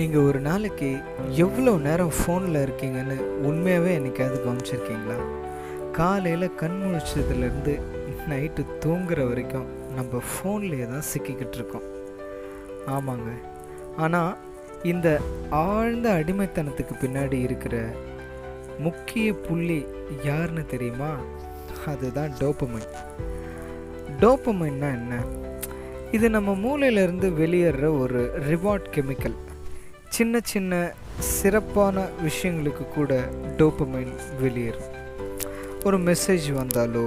நீங்கள் ஒரு நாளைக்கு எவ்வளோ நேரம் ஃபோனில் இருக்கீங்கன்னு உண்மையாகவே என்னைக்காவது கவனிச்சிருக்கீங்களா? காலையில் கண் முழிச்சதுலேருந்து நைட்டு தூங்குற வரைக்கும் நம்ம ஃபோன்லேயே தான் சிக்கிக்கிட்டு இருக்கோம். ஆமாங்க. ஆனால் இந்த ஆழ்ந்த அடிமைத்தனத்துக்கு பின்னாடி இருக்கிற முக்கிய புள்ளி யாருன்னு தெரியுமா? அதுதான் டோப்பமைன் டோப்பமைன்னா என்ன? இது நம்ம மூளையிலேருந்து வெளியேற ஒரு ரிவார்ட் கெமிக்கல் சின்ன சின்ன சிறப்பான விஷயங்களுக்கு கூட டோப்பமைன் வெளியேறும். ஒரு மெசேஜ் வந்தாலோ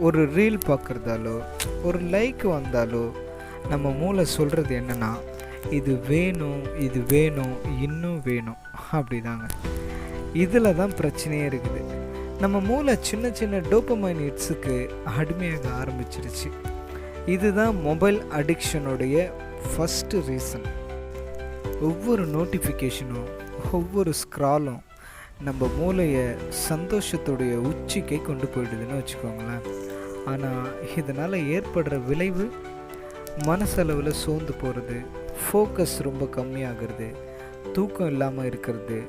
ஒரு ரீல் பார்க்குறதாலோ ஒரு லைக் வந்தாலோ நம்ம மூளை சொல்கிறது என்னென்னா இது வேணும் இது வேணும் இன்னும் வேணும். அப்படிதாங்க. இதில் தான் பிரச்சனையே இருக்குது. நம்ம மூளை சின்ன சின்ன டோப்பமைன் ஹிட்ஸுக்கு அடிமையாக ஆரம்பிச்சிருச்சு. இதுதான் மொபைல் அடிக்ஷனுடைய ஃபஸ்ட்டு ரீசன் ஒவ்வொரு நோட்டிஃபிகேஷனும் ஒவ்வொரு ஸ்க்ராலும் நம்ம மூளையை சந்தோஷத்துடைய உச்சிக்கை கொண்டு போயிடுதுன்னு வச்சுக்கோங்களேன். ஆனால் இதனால் ஏற்படுற விளைவு மனசளவில் சோர்ந்து போகிறது ஃபோக்கஸ் ரொம்ப கம்மியாகிறது தூக்கம் இல்லாமல் இருக்கிறது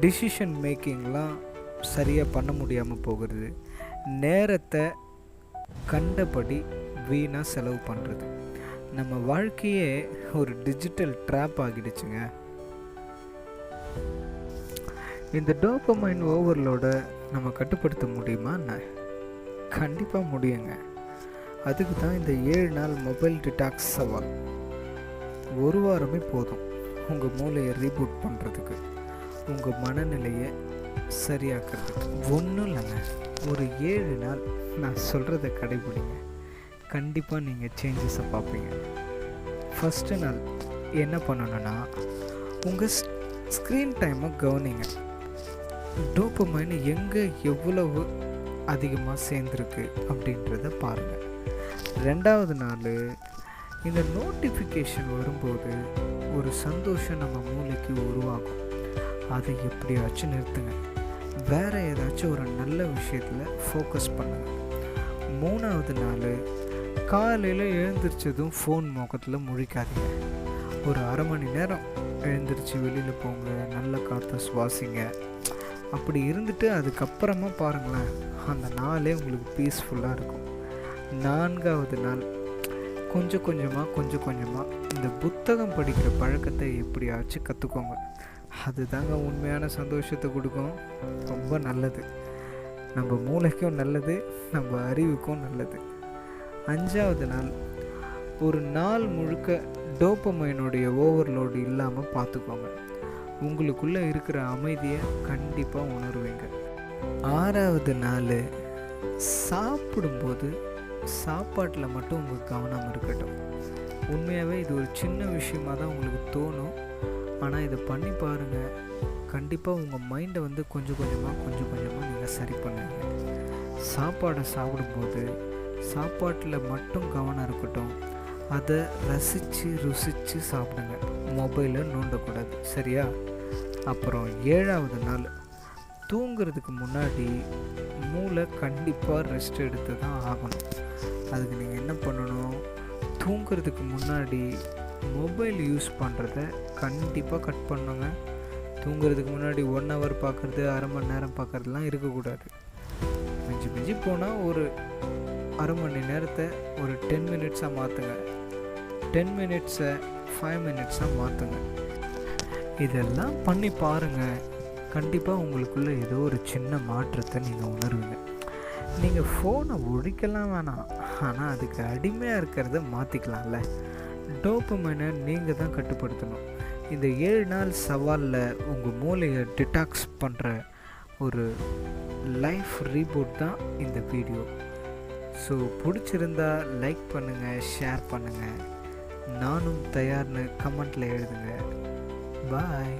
டிசிஷன் மேக்கிங்லாம் சரியாக பண்ண முடியாமல் போகிறது நேரத்தை கண்டபடி வீணாக செலவு பண்ணுறது நம்ம வாழ்க்கையே ஒரு டிஜிட்டல் ட்ராப் ஆகிடுச்சுங்க. இந்த டோப்பமைன் ஓவர்லோட நம்ம கட்டுப்படுத்த முடியுமா? என்ன கண்டிப்பாக முடியுங்க. அதுக்கு தான் இந்த ஏழு நாள் மொபைல் டிடாக்ஸ் சவால் ஒரு வாரமே போதும் உங்கள் மூளையை ரீபூட் பண்ணுறதுக்கு உங்கள் மனநிலையை சரியாக்குறதுக்கு. ஒன்றும் இல்லைங்க. ஒரு ஏழு நாள் நான் சொல்கிறத கடைபிடிங்க. கண்டிப்பாக நீங்கள் சேஞ்சஸை பார்ப்பீங்க. ஃபஸ்ட்டு நாள் என்ன பண்ணணுன்னா உங்கள் ஸ்க்ரீன் டைமை கவனிங்க. டோப்பமைன் எங்கே எவ்வளவு அதிகமாக சேர்ந்துருக்கு அப்படின்றத பாருங்கள் ரெண்டாவது நாள் இந்த நோட்டிஃபிகேஷன் வரும்போது ஒரு சந்தோஷம் நம்ம மூளைக்கு உருவாகும். அதை எப்படியாச்சும் நிறுத்துங்க. வேறு ஏதாச்சும் ஒரு நல்ல விஷயத்தில் ஃபோக்கஸ் பண்ணுங்கள் மூணாவது நாள் காலையில் எழுந்திரிச்சதும் ஃபோன் முகத்தில் முழிக்காதீங்க. ஒரு அரை மணி நேரம் எழுந்திரிச்சு வெளியில் போங்க நல்ல காற்றை சுவாசிங்க. அப்படி இருந்துட்டு அதுக்கப்புறமா பாருங்களேன் அந்த நாளே உங்களுக்கு பீஸ்ஃபுல்லாக இருக்கும். நான்காவது நாள். கொஞ்சம் கொஞ்சமாக கொஞ்சம் கொஞ்சமாக இந்த புத்தகம் படிக்கிற பழக்கத்தை எப்படியாச்சும் கற்றுக்கோங்க அதுதாங்க உண்மையான சந்தோஷத்தை கொடுக்கும். ரொம்ப நல்லது. நம்ம மூளைக்கும் நல்லது நம்ம அறிவுக்கும் நல்லது. அஞ்சாவது நாள். ஒரு நாள் முழுக்க டோப்பமைனுடைய ஓவர்லோடு இல்லாமல் பார்த்துக்கோங்க உங்களுக்குள்ளே இருக்கிற அமைதியை கண்டிப்பாக உணர்வீங்க. ஆறாவது நாள் சாப்பிடும்போது சாப்பாட்டில் மட்டும் உங்களுக்கு கவனம் இருக்கட்டும். உண்மையாகவே இது ஒரு சின்ன விஷயமாக தான் உங்களுக்கு தோணும். ஆனால் இதை பண்ணி பாருங்கள் கண்டிப்பாக உங்கள் மைண்டை வந்து கொஞ்சம் கொஞ்சமாக கொஞ்சம் கொஞ்சமாக நீங்கள் சரி பண்ணுங்கள் சாப்பாடை சாப்பிடும்போது சாப்பாட்டில் மட்டும் கவனம் இருக்கட்டும். அதை ரசித்து ருசித்து சாப்பிடுங்க. மொபைலை நோண்டக்கூடாது. சரியா? அப்புறம் ஏழாவது நாள். தூங்குறதுக்கு முன்னாடி மூளை கண்டிப்பாக ரெஸ்ட் எடுத்து தான் ஆகணும். அதுக்கு நீங்கள் என்ன பண்ணணும்? தூங்குறதுக்கு முன்னாடி மொபைல் யூஸ் பண்ணுறத கண்டிப்பாக கட் பண்ணுங்க. தூங்குறதுக்கு முன்னாடி ஒன் ஹவர் பார்க்குறது அரை மணி நேரம் பார்க்குறதுலாம் இருக்கக்கூடாது. மிஞ்சி மிஞ்சி போனால் ஒரு அரை மணி நேரத்தை ஒரு டென் மினிட்ஸாக மாற்றுங்க டென் மினிட்ஸை ஃபைவ் மினிட்ஸாக மாற்றுங்க இதெல்லாம் பண்ணி பாருங்கள் கண்டிப்பாக உங்களுக்குள்ளே ஏதோ ஒரு சின்ன மாற்றத்தை நீங்கள் உணர்வீங்க நீங்கள் ஃபோனை ஒழிக்கலாம் வேணாம். ஆனால் அதுக்கு அடிமையாக இருக்கிறத மாற்றிக்கலாம்ல டோப்பமைனை நீங்கள் தான் கட்டுப்படுத்தணும். இந்த ஏழு நாள் சவாலில் உங்கள் மூளையை டிடாக்ஸ் பண்ணுற ஒரு லைஃப் ரீபோர்ட் தான் இந்த வீடியோ ஸோ பிடிச்சிருந்தா லைக் பண்ணுங்கள் ஷேர் பண்ணுங்கள் நானும் தயார்னு கமெண்ட்டில் எழுதுங்க. பாய்